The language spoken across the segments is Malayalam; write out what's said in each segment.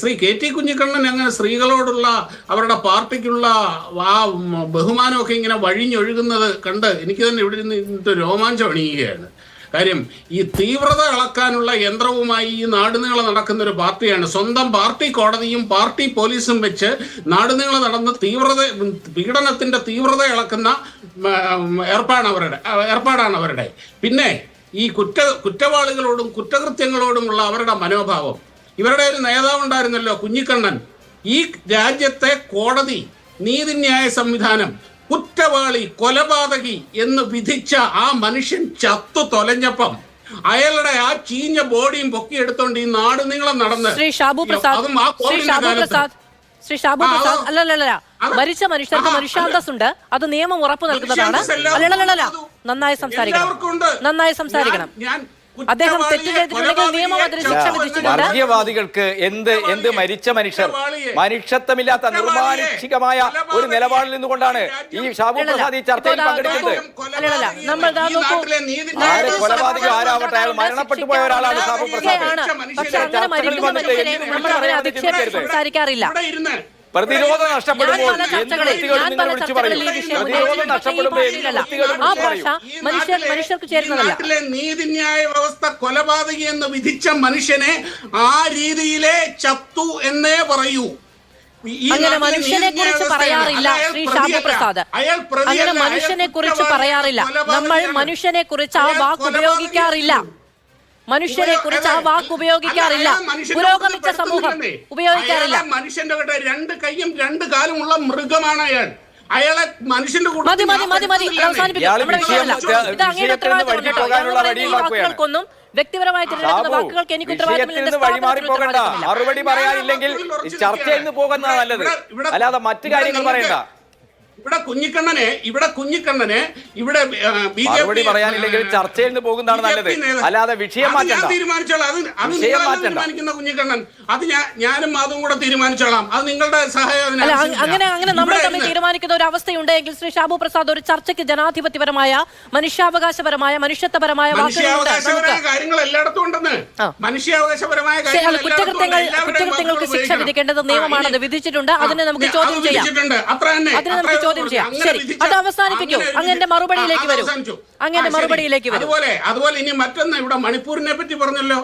ശ്രീ കെ ടി കുഞ്ഞിക്കണ്ണൻ അങ്ങനെ സ്ത്രീകളോടുള്ള അവരുടെ പാർട്ടിക്കുള്ള ആ ബഹുമാനമൊക്കെ ഇങ്ങനെ വഴിഞ്ഞൊഴുകുന്നത് കണ്ട് എനിക്ക് തന്നെ ഇവിടെ ഇന്നത്തെ രോമാഞ്ചം അണിയുകയാണ്. കാര്യം ഈ തീവ്രത ഇളക്കാനുള്ള യന്ത്രവുമായി ഈ നാടുനീളെ നടക്കുന്ന ഒരു പാർട്ടിയാണ്. സ്വന്തം പാർട്ടി കോടതിയും പാർട്ടി പോലീസും വെച്ച് നാടുനീളെ നടന്ന് തീവ്രത പീഡനത്തിന്റെ തീവ്രത ഇളക്കുന്ന ഏർപ്പാടാണ് അവരുടെ ഏർപ്പാടാണ് അവരുടെ. പിന്നെ ഈ കുറ്റ കുറ്റവാളികളോടും കുറ്റകൃത്യങ്ങളോടുമുള്ള അവരുടെ മനോഭാവം. ഇവരുടെ ഒരു നേതാവ് ഉണ്ടായിരുന്നല്ലോ കുഞ്ഞിക്കണ്ണൻ. ഈ രാജ്യത്തെ കോടതി നീതിന്യായ സംവിധാനം കുറ്റവാളി കൊലപാതകി എന്ന് വിധിച്ച ആ മനുഷ്യൻ ചത്തു തൊലഞ്ഞപ്പം അയാളുടെ ആ ചീഞ്ഞ ബോഡിയും പൊക്കിയെടുത്തോണ്ട് ഈ നാട് നീളം നടന്ന് ശ്രീ ഷാബു പ്രസാദ് അല്ലല്ല ശ്രീ ഷാബു പ്രസാദ് ശ്രീ ഷാബു പ്രസാദ് അല്ലല്ലല്ല മരിച്ച മനുഷ്യർക്ക് മനുഷ്യാന്തസ് ഉണ്ട്. അത് നിയമം ഉറപ്പു നൽകുന്നതാണ്. അല്ലല്ലല്ല നന്നായി സംസാരിക്കണം. നന്നായി സംസാരിക്കണം. അദ്ദേഹം തെറ്റ് ചെയ്തിട്ടുണ്ടെങ്കിൽ നിയമം അതിന് ശിക്ഷ വിധിച്ചിട്ടുണ്ട്. വർഗീയവാദികൾക്ക് എന്ത് എന്ത് മരിച്ച മനുഷ്യർ? മനുഷ്യത്വമില്ലാത്ത നിർമാനുഷികമായ ഒരു നിലപാടിൽ നിന്നുകൊണ്ടാണ് ഈ ഷാബു പ്രസാദ് ഈ ചർച്ചയിൽ പങ്കെടുക്കുന്നത്. കൊലപാതകം ആരാവട്ടെ? അയാൾ മരണപ്പെട്ടു പോയ ഒരാളാണ് ഷാബു പ്രസാദ്. പക്ഷെ അങ്ങനെ മരിക്കുന്ന മനുഷ്യരെ നമ്മൾ അവരെ അധിക്ഷേപിച്ച് സംസാരിക്കാറില്ല. പ്രതിരോധം നഷ്ടപ്പെടുമ്പോൾ വിളിച്ചു പറയും? പ്രതിരോധം നഷ്ടപ്പെടുമ്പോൾ ആ ഭാഷ മനുഷ്യർ നാട്ടിലെ- മനുഷ്യർക്ക് ചേരുന്നതല്ല. നീതിന്യായ വ്യവസ്ഥ കൊലപാതകി എന്ന് വിധിച്ച മനുഷ്യനെ ആ രീതിയിലെ ചത്തു എന്നേ പറയൂ. അങ്ങനെ മനുഷ്യനെ കുറിച്ച് പറയാറില്ല ശ്രീ ശ്യാമപ്രസാദ് പ്രസാദ് അങ്ങനെ മനുഷ്യനെ കുറിച്ച് പറയാറില്ല. നമ്മൾ മനുഷ്യനെ കുറിച്ച് ആ വാക്ക് ഉപയോഗിക്കാറില്ല. മനുഷ്യനെ കുറിച്ച് ആ വാക്ക് ഉപയോഗിക്കാറില്ല. പുരോഗമിച്ച സമൂഹം ഉപയോഗിക്കാറില്ല. മനുഷ്യന്റെ കൂടെ രണ്ട് കൈയും രണ്ട് കാലും ഉള്ള മൃഗമാണ് അയാൾ. അയാളെ മനുഷ്യന്റെ മതി മതി മതി മതി. അവസാനിപ്പിക്കും. വ്യക്തിപരമായി തിരഞ്ഞെടുക്കുന്ന വാക്കുകൾക്ക് എനിക്ക് ഉത്തരവാദിത്തമില്ല. മറുപടി പറയാനില്ലെങ്കിൽ ഈ ചർച്ചയിൽ നിന്ന് പോകുന്നതാണ് നല്ലത്. അല്ലാതെ മറ്റു കാര്യങ്ങൾ പറയണ്ട. ഇവിടെ കുഞ്ഞിക്കണ്ണനെ ഇവിടെ കുഞ്ഞിക്കണ്ണനെ ഇവിടെ ബി ജെ പി, പറയാനില്ലെങ്കിൽ ചർച്ചയിൽ നിന്ന് പോകുന്നതാണ് നല്ലത്. അല്ലാതെ വിഷയം ഞാൻ മാറ്റണ്ട. തീരുമാനിച്ചോളാം. അത് അത് മാറ്റണ്ട. തീരുമാനിക്കുന്ന കുഞ്ഞിക്കണ്ണൻ. അത് ഞാൻ ഞാനും അതും കൂടെ തീരുമാനിച്ചോളാം. അത് നിങ്ങളുടെ സഹായം. അങ്ങനെ അങ്ങനെ നമ്മൾ തമ്മിൽ തീരുമാനിക്കുന്ന ഒരു അവസ്ഥയുണ്ടെങ്കിൽ ശ്രീ ഷാബു പ്രസാദ് ഒരു ചർച്ചയ്ക്ക് ജനാധിപത്യപരമായ മനുഷ്യാവകാശപരമായ മനുഷ്യത്വപരമായ വാക്കുകളുണ്ട്. മനുഷ്യാവകാശപരമായ നമുക്ക് കാര്യങ്ങൾ എല്ലായിടത്തും ഉണ്ടെന്ന്. മനുഷ്യാവകാശപരമായ. കുറ്റകൃത്യങ്ങൾ കുറ്റകൃത്യങ്ങൾക്ക് ശിക്ഷ. വിധിക്കേണ്ടത് നിയമമാണെന്ന് വിധിച്ചിട്ടുണ്ട്. അതിനെ നമുക്ക് ചോദ്യം ചെയ്യാം. അതിനെ നമുക്ക് അത്രേ ചോദ്യം. ചെയ്യാം. ശരി, അത് അവസാനിപ്പിക്കൂ. അങ്ങനെ മറുപടിയിലേക്ക് വരും അത് വരൂ. അവസാനിച്ചു. അങ്ങ് എന്റെ ആ, ശരി. മറുപടിയിലേക്ക് വരും അതുപോലെ അതുപോലെ ഇനി മറ്റൊന്ന് ഇവിടെ മണിപ്പൂരിനെ പറ്റി പറഞ്ഞല്ലോ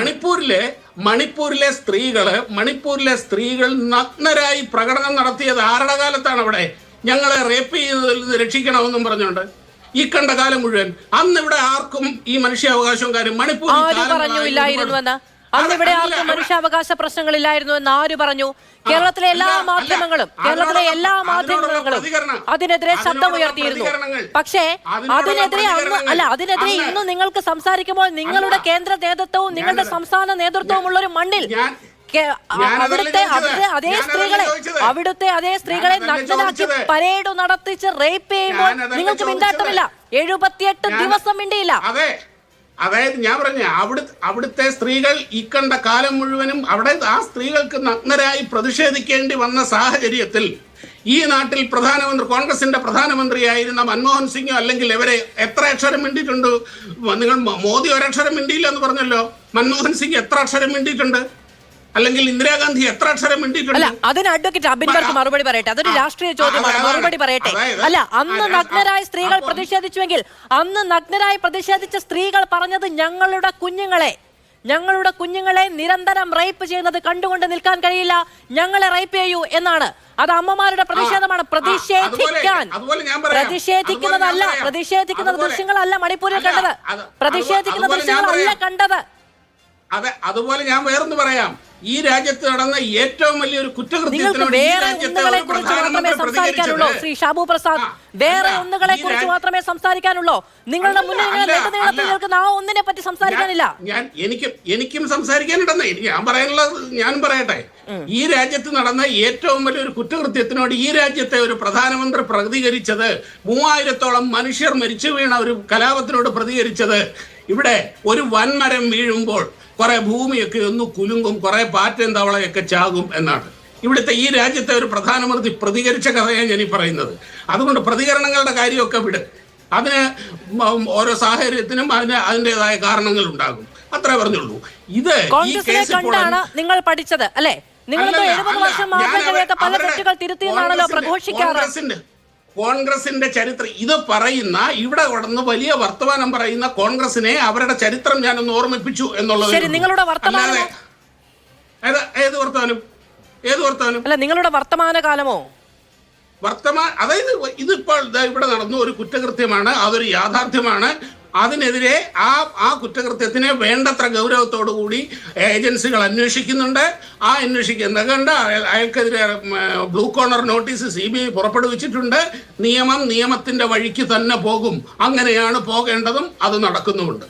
മണിപ്പൂരിലെ മണിപ്പൂരിലെ സ്ത്രീകൾ മണിപ്പൂരിലെ സ്ത്രീകൾ നഗ്നരായി പ്രകടനം നടത്തിയത് ആരുടെ കാലത്താണ് അവിടെ ഞങ്ങളെ റേപ്പ് ചെയ്തതിൽ നിന്ന് രക്ഷിക്കണമെന്നും പറഞ്ഞുകൊണ്ട് ഈ കണ്ട കാലം മുഴുവൻ അന്ന് ഇവിടെ ആർക്കും ഈ മനുഷ്യാവകാശവും കാര്യം മണിപ്പൂർ ഈ അന്ന് ഇവിടെ ആർക്കും മനുഷ്യാവകാശ പ്രശ്നങ്ങളില്ലായിരുന്നു എന്ന് ആര് പറഞ്ഞു കേരളത്തിലെ എല്ലാ. മാധ്യമങ്ങളും കേരളത്തിലെ എല്ലാ മാധ്യമങ്ങളും. അതിനെതിരെ ശബ്ദം ഉയർത്തിയിരുന്നു പക്ഷേ അതിനെതിരെ അന്ന് അല്ല അതിനെതിരെ ഇന്ന് നിങ്ങൾക്ക് സംസാരിക്കുമ്പോൾ നിങ്ങളുടെ. കേന്ദ്ര നേതൃത്വവും നിങ്ങളുടെ സംസ്ഥാന നേതൃത്വവും ഉള്ള ഒരു മണ്ണിൽ അവിടുത്തെ അതേ സ്ത്രീകളെ. അവിടുത്തെ അതേ സ്ത്രീകളെ നഗ്നനാക്കി. പരേഡ് നടത്തിച്ച് റേപ്പ് ചെയ്യുമ്പോൾ നിങ്ങൾക്ക്. മിണ്ടാട്ടമില്ല എഴുപത്തിയെട്ട് ദിവസം മിണ്ടിയില്ല അതായത് ഞാൻ പറഞ്ഞ അവിടെ അവിടുത്തെ സ്ത്രീകൾ ഈ കണ്ട കാലം മുഴുവനും അവിടെ ആ സ്ത്രീകൾക്ക് നഗ്നരായി പ്രതിഷേധിക്കേണ്ടി വന്ന സാഹചര്യത്തിൽ ഈ നാട്ടിൽ പ്രധാനമന്ത്രി കോൺഗ്രസിന്റെ പ്രധാനമന്ത്രിയായിരുന്ന മൻമോഹൻ സിംഗോ അല്ലെങ്കിൽ ഇവരെ എത്ര അക്ഷരം മിണ്ടിയിട്ടുണ്ട്? നിങ്ങൾ മോദി ഒരക്ഷരം മിണ്ടിയില്ല എന്ന് പറഞ്ഞല്ലോ. മൻമോഹൻ സിംഗ് എത്ര അക്ഷരം മിണ്ടിയിട്ടുണ്ട്? അല്ലെങ്കിൽ ഇന്ദിരാഗാന്ധി എത്ര അക്ഷരം അല്ല അതിന് അഡ്വക്കേറ്റ് ആ, മറുപടി പറയട്ടെ. അതൊരു രാഷ്ട്രീയ ചോദ്യമാണ്. മറുപടി പറയട്ടെ. അല്ല അന്ന് നഗ്നരായ സ്ത്രീകൾ പ്രതിഷേധിച്ചുവെങ്കിൽ അന്ന് നഗ്നരായി പ്രതിഷേധിച്ച സ്ത്രീകൾ പറഞ്ഞത് ഞങ്ങളുടെ കുഞ്ഞുങ്ങളെ. ഞങ്ങളുടെ കുഞ്ഞുങ്ങളെ നിരന്തരം റേപ്പ് ചെയ്യുന്നത് കണ്ടുകൊണ്ട് നിൽക്കാൻ കഴിയില്ല. ഞങ്ങളെ റേപ്പ് ചെയ്യൂ എന്നാണ്. അത് അമ്മമാരുടെ പ്രതിഷേധമാണ്. പ്രതിഷേധിക്കാൻ. പ്രതിഷേധിക്കുന്നതല്ല. പ്രതിഷേധിക്കുന്ന ദൃശ്യങ്ങളല്ല മണിപ്പൂരിൽ കണ്ടത്. പ്രതിഷേധിക്കുന്ന ദൃശ്യങ്ങളല്ല. കണ്ടത്. അതെ അതുപോലെ ഞാൻ വേറൊന്ന് പറയാം. ഈ രാജ്യത്ത് നടന്ന ഏറ്റവും വലിയൊരു സംസാരിക്കാനുള്ളൂ. ശ്രീ ഷാബു പ്രസാദ് വേറെ ഒന്നുകളെ കുറിച്ച് മാത്രമേ സംസാരിക്കാനുള്ളൂ. നിങ്ങളുടെ മുന്നിൽ. നിൽക്കുന്ന ആ ഒന്നിനെ പറ്റി സംസാരിക്കാനില്ല. ഞാൻ- എനിക്കും എനിക്കും സംസാരിക്കാനുണ്ടെന്നേ ഞാൻ പറയാനുള്ളത് ഞാൻ പറയട്ടെ. ഈ രാജ്യത്ത് നടന്ന ഏറ്റവും വലിയൊരു കുറ്റകൃത്യത്തിനോട് ഈ രാജ്യത്തെ ഒരു പ്രധാനമന്ത്രി പ്രതികരിച്ചത് മൂവായിരത്തോളം മനുഷ്യർ മരിച്ചു വീണ ഒരു കലാപത്തിനോട് പ്രതികരിച്ചത് ഇവിടെ ഒരു വൻമരം വീഴുമ്പോൾ കുറെ ഭൂമിയൊക്കെ ഒന്ന് കുലുങ്കും കുറെ പാറ്റയും തവളയൊക്കെ ചാകും എന്നാണ്. ഇവിടുത്തെ ഈ രാജ്യത്തെ ഒരു പ്രധാനമന്ത്രി പ്രതികരിച്ച കഥയാണ് ഞാൻ ഈ പറയുന്നത്. അതുകൊണ്ട് പ്രതികരണങ്ങളുടെ കാര്യമൊക്കെ വിട്. അതിന് ഓരോ സാഹചര്യത്തിനും അതിന് അതിന്റെതായ കാരണങ്ങൾ ഉണ്ടാകും അത്രേ പറഞ്ഞുള്ളൂ. ഇത് കണ്ടാണ് നിങ്ങൾ പഠിച്ചത് അല്ലേ? നിങ്ങൾ എഴുപത് വർഷം പല തെറ്റുകൾ തിരുത്തിയെന്നാണല്ലോ പ്രഘോഷിക്കാറ്. കോൺഗ്രസിന്റെ ചരിത്രം. ഇത് പറയുന്ന ഇവിടെ കടന്ന് വലിയ വർത്തമാനം പറയുന്ന കോൺഗ്രസിനെ അവരുടെ ചരിത്രം ഞാനൊന്ന് ഓർമ്മിപ്പിച്ചു എന്നുള്ളത് നിങ്ങളുടെ? ഏത് വർത്തമാനം? ഏത് വർത്തമാനം? അല്ല നിങ്ങളുടെ വർത്തമാനകാലമോ? വർത്തമാന അതായത് ഇതിപ്പോൾ ഇവിടെ നടന്ന ഒരു കുറ്റകൃത്യമാണ് അതൊരു യാഥാർത്ഥ്യമാണ്. അതിനെതിരെ ആ ആ കുറ്റകൃത്യത്തിനെ വേണ്ടത്ര ഗൗരവത്തോടു കൂടി ഏജൻസികൾ അന്വേഷിക്കുന്നുണ്ട്. ആ അന്വേഷിക്കുന്ന കണ്ട്? അയാൾ- അയാൾക്കെതിരെ blue corner notice C B I പുറപ്പെടുവിച്ചിട്ടുണ്ട്. നിയമം നിയമത്തിന്റെ വഴിക്ക് തന്നെ പോകും. അങ്ങനെയാണ് പോകേണ്ടതും അത് നടക്കുന്നുമുണ്ട്.